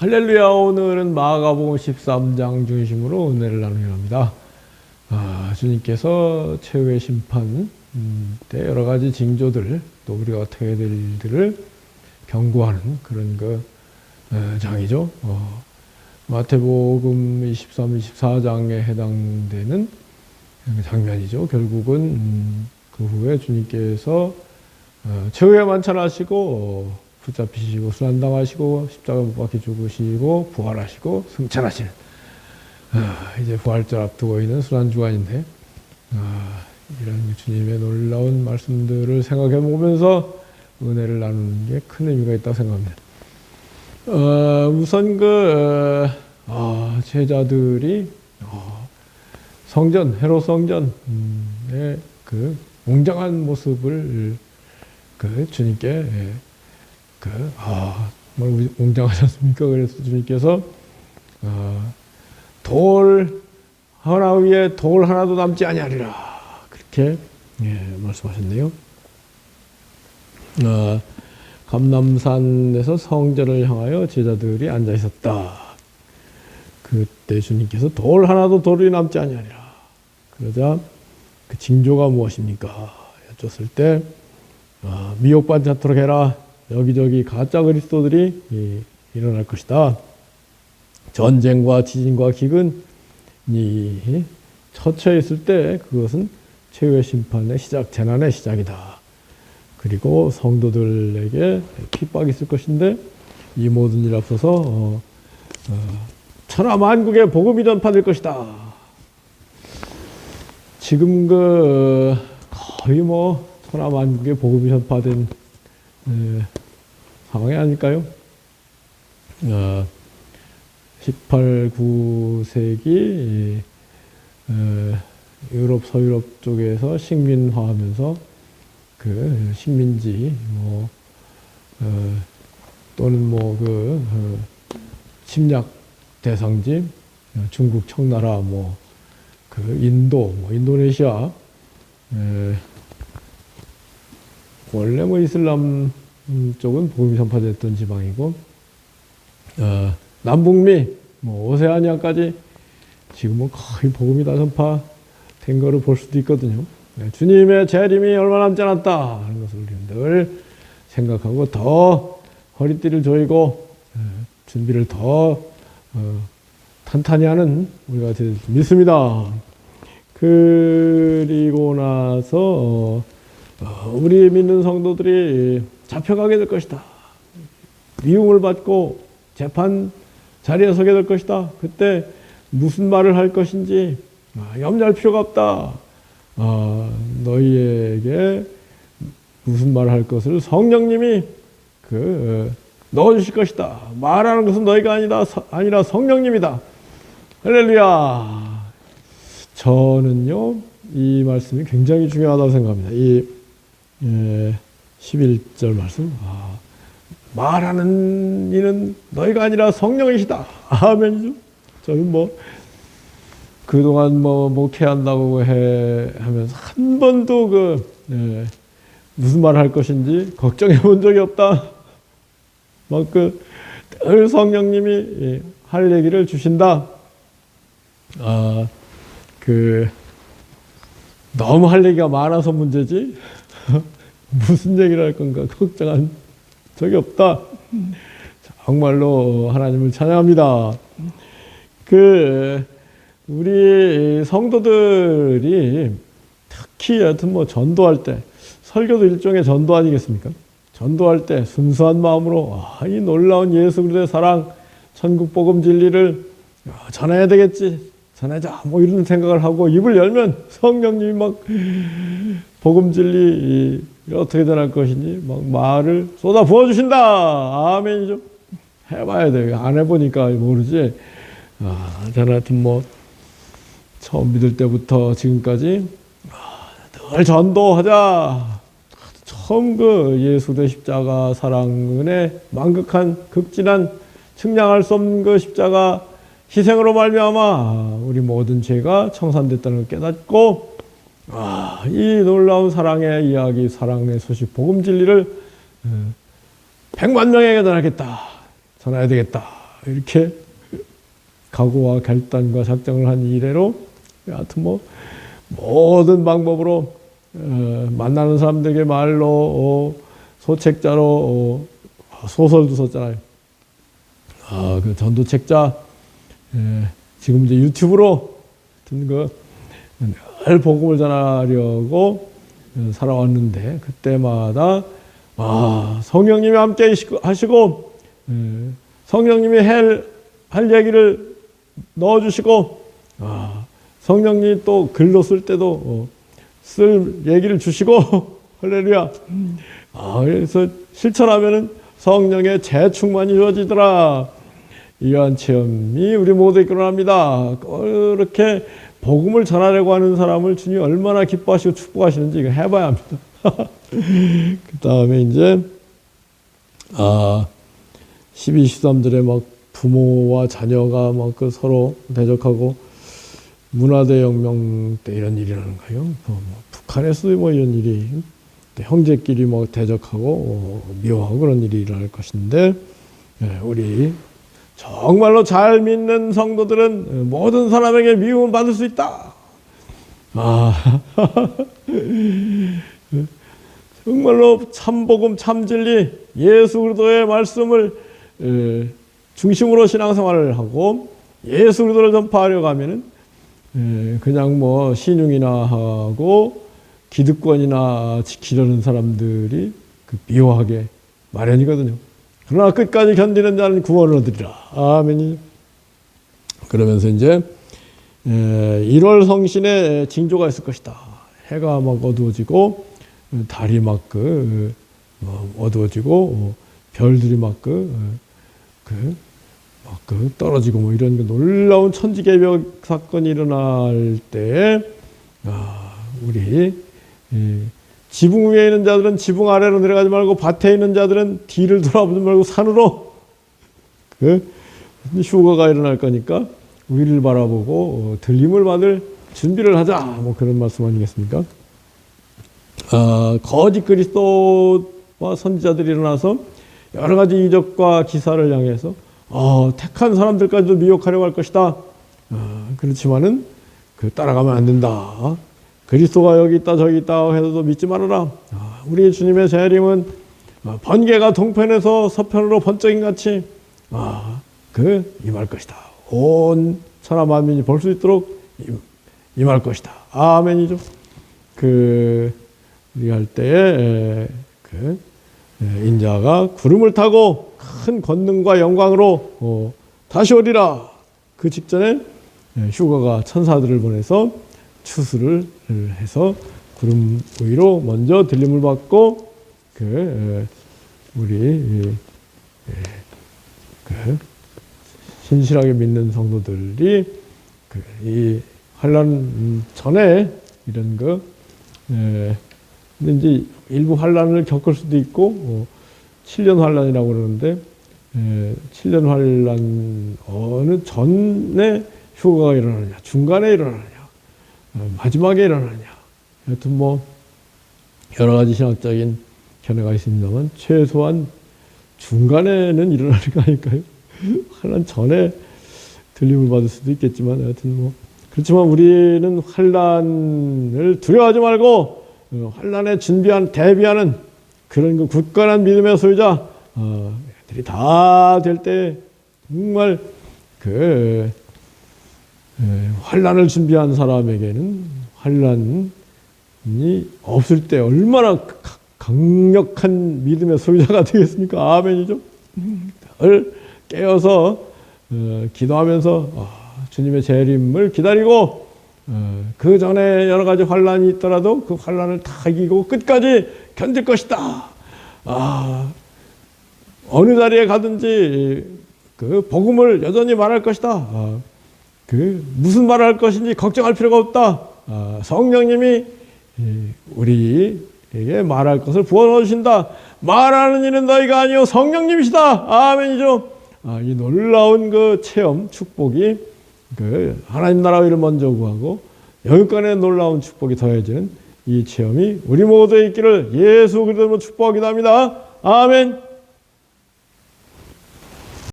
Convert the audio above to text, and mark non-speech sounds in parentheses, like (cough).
할렐루야 오늘은 마가복음 13장 중심으로 은혜를 나누려 합니다. 아, 주님께서 최후의 심판 음, 때 여러 가지 징조들 또 우리가 어떻게 해야 될 일들을 경고하는 그런 그 어, 장이죠. 어, 마태복음 23, 24장에 해당되는 그 장면이죠. 결국은 음, 그 후에 주님께서 어, 최후의 만찬하시고 어, 붙잡히시고 순환당하시고 십자가 못 박혀 죽으시고 부활하시고 승천하시는 아, 이제 부활절 앞두고 있는 순환주간인데 아, 이런 주님의 놀라운 말씀들을 생각해 보면서 은혜를 나누는 게 큰 의미가 있다고 생각합니다. 어, 우선 그 어, 제자들이 어, 성전 헤로 성전의 그 웅장한 모습을 그 주님께 예, 그, 아, 정말 웅장하지 않습니까? 그래서 주님께서, 아, 돌 하나 위에 돌 하나도 남지 아니하리라. 그렇게, 예, 말씀하셨네요. 아, 감남산에서 성전을 향하여 제자들이 앉아 있었다. 그때 주님께서 돌 하나도 돌이 남지 아니하리라. 그러자 그 징조가 무엇입니까? 여쭸을 때, 아, 미혹받지 않도록 해라. 여기저기 가짜 그리스도들이 예, 일어날 것이다. 전쟁과 지진과 기근 이 처처에 있을 때 그것은 최후의 심판의 시작, 재난의 시작이다. 그리고 성도들에게 핍박이 있을 것인데 이 모든 일 앞서서 어, 어, 천하 만국에 복음이 전파될 것이다. 지금 그 거의 뭐 천하 만국에 복음이 전파된 에, 상황이 아닐까요? 어, 18, 9세기 어, 유럽 서유럽 쪽에서 식민화하면서 그 식민지 뭐 어, 또는 뭐그 어, 침략 대상지 어, 중국 청나라 뭐 그 인도 뭐 인도네시아 에, 원래 뭐 이슬람 쪽은 복음이 전파됐던 지방이고 어, 남북미 뭐 오세아니아까지 지금은 거의 복음이 다 전파된 거를 볼 수도 있거든요. 네, 주님의 재림이 얼마 남지 않았다 하는 것을 우리는 늘 생각하고 더 허리띠를 조이고 에, 준비를 더 어, 탄탄히 하는 우리가 믿습니다. 그리고 나서 어, 우리 믿는 성도들이 잡혀가게 될 것이다. 미움을 받고 재판 자리에 서게 될 것이다. 그때 무슨 말을 할 것인지 아, 염려할 필요가 없다. 아, 너희에게 무슨 말을 할 것을 성령님이 그 넣어주실 것이다. 말하는 것은 너희가 아니다. 아니라 성령님이다. 할렐루야. 저는요 이 말씀이 굉장히 중요하다고 생각합니다. 이 예, 11절 말씀. 아, 말하는 이는 너희가 아니라 성령이시다. 아멘이죠. 저는 뭐, 그동안 뭐, 목회한다고 해, 하면서 한 번도 그, 예, 무슨 말할 것인지 걱정해 본 적이 없다. 막 그, 늘 성령님이 예, 할 얘기를 주신다. 아, 그, 너무 할 얘기가 많아서 문제지. (laughs) 무슨 얘기를 할 건가 걱정한 적이 없다. 정말로 하나님을 찬양합니다. 그 우리 성도들이 특히 여튼 뭐 전도할 때 설교도 일종의 전도 아니겠습니까? 전도할 때 순수한 마음으로 아, 이 놀라운 예수 그리스도의 사랑, 천국 복음 진리를 전해야 되겠지. 전하자 뭐 이런 생각을 하고 입을 열면 성령님이 막 복음 진리 어떻게 전할 것인지 막 말을 쏟아 부어 주신다. 아멘이죠 해봐야 돼안 해보니까 모르지. 아, 저는 하여튼 뭐 처음 믿을 때부터 지금까지 아, 늘 전도하자. 처음 그 예수의 십자가 사랑 은혜 만극한 극진한 측량할 수 없는 그 십자가 희생으로 말미암아 우리 모든 죄가 청산됐다는 걸 깨닫고 아, 이 놀라운 사랑의 이야기, 사랑의 소식, 복음 진리를 어, 백만 명에게 전하겠다, 전해야 되겠다 이렇게 각오와 결단과 작정을 한 이래로 하여튼 뭐 모든 방법으로 어, 만나는 사람들에게 말로 어, 소책자로 어, 소설도 썼잖아요. 아, 그 전도책자 예, 지금 이제 유튜브로 그늘 복음을 전하려고 어, 살아왔는데 그때마다 아, 성령님이 함께 하시고 예, 성령님이 할, 할 얘기를 넣어주시고 아, 성령님이 또 글로 쓸 때도 어, 쓸 얘기를 주시고 (laughs) 할렐루야. 아, 그래서 실천하면은 성령의 재충만이 이루어지더라 이러한 체험이 우리 모두에게 일어납니다 그렇게 복음을 전하려고 하는 사람을 주님 얼마나 기뻐하시고 축복하시는지 이거 해봐야 합니다 (laughs) 그 다음에 이제 아 12, 13절에 막 부모와 자녀가 막 그 서로 대적하고 문화대혁명 때 이런 일이 일어나는 거예요. 뭐 북한에서도 뭐 이런 일이 형제끼리 뭐 대적하고 어, 미워하고 그런 일이 일어날 것인데 예, 우리 정말로 잘 믿는 성도들은 모든 사람에게 미움을 받을 수 있다. 아, (laughs) 정말로 참복음 참진리 예수 그리스도의 말씀을 에, 중심으로 신앙생활을 하고 예수 그리스도를 전파하려고 하면은 에, 그냥 뭐 신용이나 하고 기득권이나 지키려는 사람들이 그 미워하게 마련이거든요. 그러나 끝까지 견디는 자는 구원을 얻으리라. 아멘이. 그러면서 이제 에, 1월 성신에 징조가 있을 것이다. 해가 막 어두워지고 달이 막 그 어, 어두워지고 어, 별들이 막 그 그, 막 그 떨어지고 뭐 이런 그 놀라운 천지개벽 사건이 일어날 때 아, 우리 이, 지붕 위에 있는 자들은 지붕 아래로 내려가지 말고 밭에 있는 자들은 뒤를 돌아보지 말고 산으로 그 휴가가 일어날 거니까 위를 바라보고 어, 들림을 받을 준비를 하자 뭐 그런 말씀 아니겠습니까? 어, 거짓 그리스도와 선지자들이 일어나서 여러 가지 이적과 기사를 향해서 어, 택한 사람들까지도 미혹하려고 할 것이다. 어, 그렇지만은 그 따라가면 안 된다. 그리스도가 여기 있다 저기 있다 해도 믿지 말아라. 아, 우리 주님의 재림은 어, 번개가 동편에서 서편으로 번쩍인 같이 아, 그 임할 것이다. 온 천하 만민이 볼 수 있도록 임, 임할 것이다. 아멘이죠. 그 우리 할 때에 그 인자가 구름을 타고 큰 권능과 영광으로 어, 다시 오리라. 그 직전에 휴가가 천사들을 보내서 추수를 해서 구름 위로 먼저 들림을 받고 그 우리 그 신실하게 믿는 성도들이 그이 환란 전에 이런 거 이제 일부 환란을 겪을 수도 있고 어, 7년 환란이라고 그러는데 에, 7년 환란 어느 전에 휴가가 일어나느냐 중간에 일어나느냐. 어, 마지막에 일어나느냐 하여튼 뭐 여러 가지 신학적인 견해가 있습니다만 최소한 중간에는 일어나는 거 아닐까요? (laughs) 환란 전에 들림을 받을 수도 있겠지만 하여튼 뭐 그렇지만 우리는 환란을 두려워하지 말고 어, 환란에 준비한 대비하는 그런 그 굳건한 믿음의 소유자 어, 들이 다 될 때 정말 그 환란을 준비한 사람에게는 환란이 없을 때 얼마나 강력한 믿음의 소유자가 (laughs) 되겠습니까? 아멘이죠. 을 깨어서 어, 기도하면서 아, 주님의 재림을 기다리고 어, 그 전에 여러 가지 환란이 있더라도 그 환란을 다 이기고 끝까지 견딜 것이다. 아, 어느 자리에 가든지 그 복음을 여전히 말할 것이다. 아, 그 무슨 말을 할 것인지 걱정할 필요가 없다. 아, 성령님이 우리에게 말할 것을 부어넣어 주신다. 말하는 이는 너희가 아니요 성령님이시다. 아멘이죠. 아, 이 놀라운 그 체험 축복이 그 하나님 나라 의를 먼저 구하고 영육간의 놀라운 축복이 더해지는 이 체험이 우리 모두에 있기를 예수 그리스도로 축복하기도 합니다. 아멘.